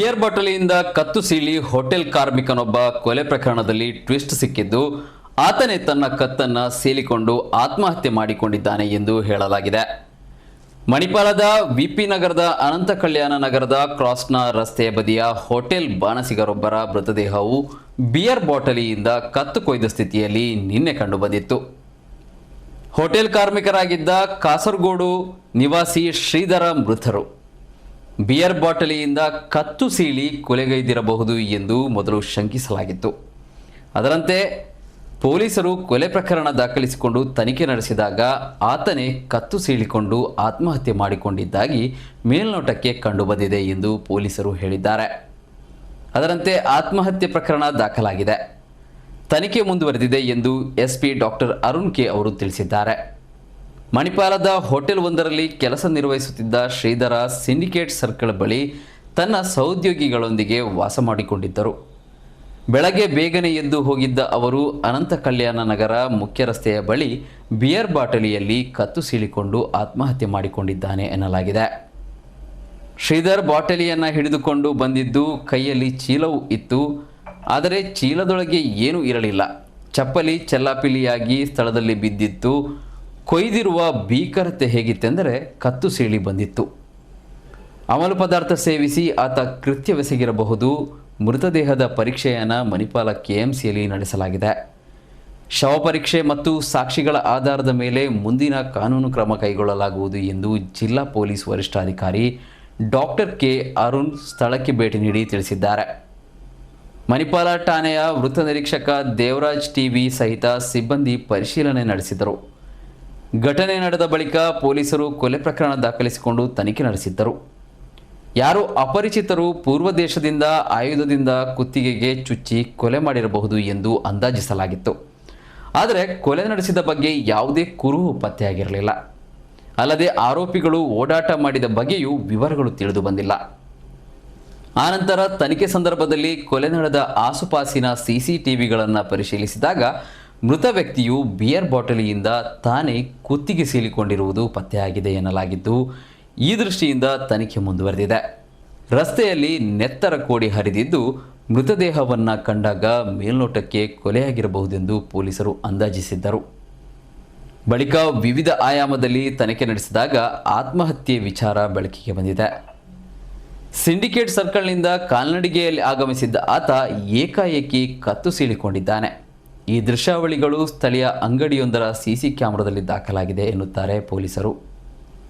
Beer ಬಾಟಲಿಯಿಂದ ಕತ್ತು ಸೀಳಿ hotel ಕಾರ್ಮಿಕನೊಬ್ಬ ಕೊಲೆ ಪ್ರಕರಣದಲ್ಲಿ ಟ್ವಿಸ್ಟ್ ಸಿಕ್ಕಿದ್ದು, ಆತನೇ ತನ್ನ ಕತ್ತನ್ನ ಸೀಳಿಕೊಂಡು ಆತ್ಮಹತ್ಯೆ ಮಾಡಿಕೊಂಡಿದ್ದಾನೆ ಎಂದು ಹೇಳಲಾಗಿದೆ. ಮಣಿಪಾಲದ ವಿಪಿ ನಗರದ ಅನಂತ ಕಲ್ಯಾಣ ನಗರದ ಕ್ರಾಸ್ನ ರಸ್ತೆಯ ಬದಿಯ ಹೋಟೆಲ್ ಬಾಣಸಿಗರೊಬ್ಬರ ಮೃತದೇಹವು ಬಿಯರ್ ಬಾಟಲಿಯಿಂದ ಕತ್ತು ಕೊಯ್ದ ಸ್ಥಿತಿಯಲ್ಲಿ ನಿನ್ನೆ ಕಂಡುಬಂದಿತ್ತು. ಹೋಟೆಲ್ ಕಾರ್ಮಿಕರಾಗಿದ್ದ ಕಾಸರಗೋಡು ನಿವಾಸಿ ಶ್ರೀಧರ ಮೃತರು. ಬಿಯರ್ ಬಾಟಲಿಯಿಂದ ಕತ್ತು ಸೀಳಿ ಕೊಲೆಗೈದಿರಬಹುದು ಎಂದು ಮೊದಲು ಶಂಕಿಸಲಾಗಿತ್ತು. ಅದರಂತೆ ಪೊಲೀಸರು ಕೊಲೆ ಪ್ರಕರಣ ದಾಖಲಿಸಿಕೊಂಡು ತನಿಖೆ ನಡೆಸಿದಾಗ ಆತನೇ ಕತ್ತು ಸೀಳಿಕೊಂಡು ಆತ್ಮಹತ್ಯೆ ಮಾಡಿಕೊಂಡಿದ್ದಾಗಿ ಮೇಲ್ನೋಟಕ್ಕೆ ಕಂಡುಬಂದಿದೆ ಎಂದು ಪೊಲೀಸರು ಹೇಳಿದ್ದಾರೆ. ಅದರಂತೆ ಆತ್ಮಹತ್ಯೆ ಪ್ರಕರಣ ದಾಖಲಾಗಿದೆ. ತನಿಖೆ ಮುಂದುವರೆದಿದೆ ಎಂದು ಎಸ್ಪಿ ಡಾಕ್ಟರ್ ಅರುಣ್ ಕೆ ಅವರು ತಿಳಿಸಿದ್ದಾರೆ. ಮಣಿಪಾಲದ ಹೋಟೆಲ್ ಒಂದರಲ್ಲಿ ಕೆಲಸ ನಿರ್ವಹಿಸುತ್ತಿದ್ದ ಶ್ರೀಧರ ಸಿಂಡಿಕೇಟ್ ಸರ್ಕಲ್ ಬಳಿ ತನ್ನ ಸಹೋದ್ಯೋಗಿಗಳೊಂದಿಗೆ ವಾಸ ಮಾಡಿಕೊಂಡಿದ್ದರು. ಬೆಳಗ್ಗೆ ಬೇಗನೆ ಎದ್ದು ಹೋಗಿದ್ದ ಅವರು ಅನಂತ ಕಲ್ಯಾಣ ನಗರ ಮುಖ್ಯ ರಸ್ತೆಯ ಬಳಿ ಬಿಯರ್ ಬಾಟಲಿಯಲ್ಲಿ ಕತ್ತು ಸೀಳಿಕೊಂಡು ಆತ್ಮಹತ್ಯೆ ಮಾಡಿಕೊಂಡಿದ್ದಾನೆ ಎನ್ನಲಾಗಿದೆ. ಶ್ರೀಧರ್ ಬಾಟಲಿಯನ್ನು ಹಿಡಿದುಕೊಂಡು ಬಂದಿದ್ದು ಕೈಯಲ್ಲಿ ಚೀಲವು ಇತ್ತು. ಆದರೆ ಚೀಲದೊಳಗೆ ಏನೂ ಇರಲಿಲ್ಲ. ಚಪ್ಪಲಿ ಚೆಲ್ಲಾಪಿಲಿಯಾಗಿ ಸ್ಥಳದಲ್ಲಿ ಬಿದ್ದಿತ್ತು. ಕೊಯ್ದಿರುವ ಭೀಕರತೆ ಹೇಗಿತ್ತೆಂದರೆ ಕತ್ತು ಸೀಳಿ ಬಂದಿತ್ತು. ಅಮಲು ಪದಾರ್ಥ ಸೇವಿಸಿ ಆತ ಕೃತ್ಯವೆಸಗಿರಬಹುದು. ಮೃತದೇಹದ ಪರೀಕ್ಷೆಯನ್ನು ಮಣಿಪಾಲ ಕೆಎಂಸಿಯಲ್ಲಿ ನಡೆಸಲಾಗಿದೆ. ಶವ ಪರೀಕ್ಷೆ ಮತ್ತು ಸಾಕ್ಷಿಗಳ ಆಧಾರದ ಮೇಲೆ ಮುಂದಿನ ಕಾನೂನು ಕ್ರಮ ಕೈಗೊಳ್ಳಲಾಗುವುದು ಎಂದು ಜಿಲ್ಲಾ ಪೊಲೀಸ್ ವರಿಷ್ಠಾಧಿಕಾರಿ ಡಾಕ್ಟರ್ ಕೆ ಅರುಣ್ ಸ್ಥಳಕ್ಕೆ ಭೇಟಿ ನೀಡಿ ತಿಳಿಸಿದ್ದಾರೆ. ಮಣಿಪಾಲ ಠಾಣೆಯ ವೃತ್ತ ನಿರೀಕ್ಷಕ ದೇವರಾಜ್ ಟಿವಿ ಸಹಿತ ಸಿಬ್ಬಂದಿ ಪರಿಶೀಲನೆ ನಡೆಸಿದರು. ಘಟನೆ ನಡೆದ ಬಳಿಕ ಪೊಲೀಸರು ಕೊಲೆ ಪ್ರಕರಣ ದಾಖಲಿಸಿಕೊಂಡು ತನಿಖೆ ನಡೆಸಿದ್ದರು. ಯಾರೋ ಅಪರಿಚಿತರು ಪೂರ್ವ ದೇಶದಿಂದ ಆಯುಧದಿಂದ ಕುತ್ತಿಗೆಗೆ ಚುಚ್ಚಿ ಕೊಲೆ ಮಾಡಿರಬಹುದು ಎಂದು ಅಂದಾಜಿಸಲಾಗಿತ್ತು. ಆದರೆ ಕೊಲೆ ನಡೆಸಿದ ಬಗ್ಗೆ ಯಾವುದೇ ಕುರುಹು ಪತ್ತೆಯಾಗಿರಲಿಲ್ಲ. ಅಲ್ಲದೆ ಆರೋಪಿಗಳು ಓಡಾಟ ಮಾಡಿದ ಬಗ್ಗೆಯೂ ವಿವರಗಳು ತಿಳಿದು ಬಂದಿಲ್ಲ. ಆನಂತರ ತನಿಖೆ ಸಂದರ್ಭದಲ್ಲಿ ಕೊಲೆ ನಡೆದ ಆಸುಪಾಸಿನ ಸಿಸಿಟಿವಿಗಳನ್ನು ಪರಿಶೀಲಿಸಿದಾಗ ಮೃತ ವ್ಯಕ್ತಿಯು ಬಿಯರ್ ಬಾಟಲಿಯಿಂದ ತಾನೇ ಕುತ್ತಿಗೆ ಸೀಲಿಕೊಂಡಿರುವುದು ಪತ್ತೆಯಾಗಿದೆ ಎನ್ನಲಾಗಿದ್ದು, ಈ ದೃಷ್ಟಿಯಿಂದ ತನಿಖೆ ಮುಂದುವರೆದಿದೆ. ರಸ್ತೆಯಲ್ಲಿ ನೆತ್ತರ ಕೋಡಿ ಹರಿದಿದ್ದು ಮೃತದೇಹವನ್ನು ಕಂಡಾಗ ಮೇಲ್ನೋಟಕ್ಕೆ ಕೊಲೆಯಾಗಿರಬಹುದೆಂದು ಪೊಲೀಸರು ಅಂದಾಜಿಸಿದ್ದರು. ಬಳಿಕ ವಿವಿಧ ಆಯಾಮದಲ್ಲಿ ತನಿಖೆ ನಡೆಸಿದಾಗ ಆತ್ಮಹತ್ಯೆ ವಿಚಾರ ಬೆಳಕಿಗೆ ಬಂದಿದೆ. ಸಿಂಡಿಕೇಟ್ ಸರ್ಕಲ್ನಿಂದ ಕಾಲ್ನಡಿಗೆಯಲ್ಲಿ ಆಗಮಿಸಿದ್ದ ಆತ ಏಕಾಏಕಿ ಕತ್ತು ಸೀಳಿಕೊಂಡಿದ್ದಾನೆ. ಈ ದೃಶ್ಯಾವಳಿಗಳು ಸ್ಥಳೀಯ ಅಂಗಡಿಯೊಂದರ ಸಿಸಿ ಕ್ಯಾಮೆರಾದಲ್ಲಿ ದಾಖಲಾಗಿದೆ ಎನ್ನುತ್ತಾರೆ ಪೊಲೀಸರು.